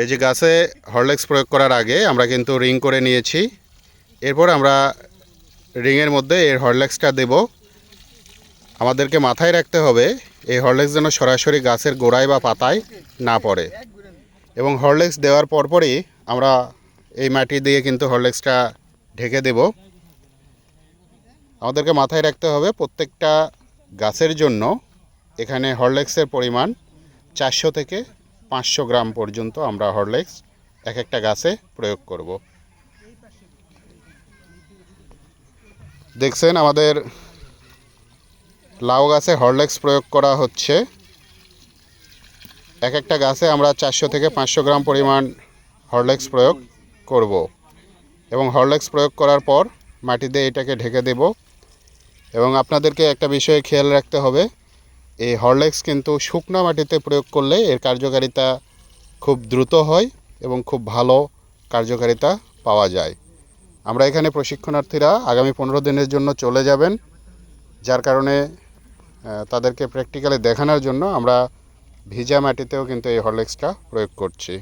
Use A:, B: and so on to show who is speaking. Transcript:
A: এই যে গাছে হরলেক্স প্রয়োগ করার আগে আমরা কিন্তু রিং করে নিয়েছি। এরপর আমরা রিংয়ের মধ্যে এর হরলেক্সটা দেব। আমাদেরকে মাথায় রাখতে হবে, এই হরলেক্স যেন সরাসরি গাছের গোড়ায় বা পাতায় না পড়ে। এবং হরলেক্স দেওয়ার পরপরই আমরা এই মাটি দিয়ে কিন্তু হরলেক্সটা ঢেকে দেব। আমাদেরকে মাথায় রাখতে হবে প্রত্যেকটা গাছের জন্য এখানে হরলেক্সের পরিমাণ চারশো থেকে পাঁচশো গ্রাম পর্যন্ত আমরা হরলেক্স এক একটা গাছে প্রয়োগ করব। দেখছেন আমাদের লাউ গাছে হরলেক্স প্রয়োগ করা হচ্ছে। এক একটা গাছে আমরা চারশো থেকে পাঁচশো গ্রাম পরিমাণ হরলেক্স প্রয়োগ করব। এবং হরলেক্স প্রয়োগ করার পর মাটিতে এটাকে ঢেকে দেব। এবং আপনাদেরকে একটা বিষয়ে খেয়াল রাখতে হবে। এই হরলেক্স কিন্তু শুকনা মাটিতে প্রয়োগ করলে এর কার্যকারিতা খুব দ্রুত হয় এবং খুব ভালো কার্যকারিতা পাওয়া যায়। আমরা এখানে প্রশিক্ষণার্থীরা আগামী পনেরো দিনের জন্য চলে যাবেন, যার কারণে তাদেরকে প্র্যাকটিক্যালি দেখানোর জন্য আমরা ভিজা মাটিতেও কিন্তু এই হরলেক্সটা প্রয়োগ করছি।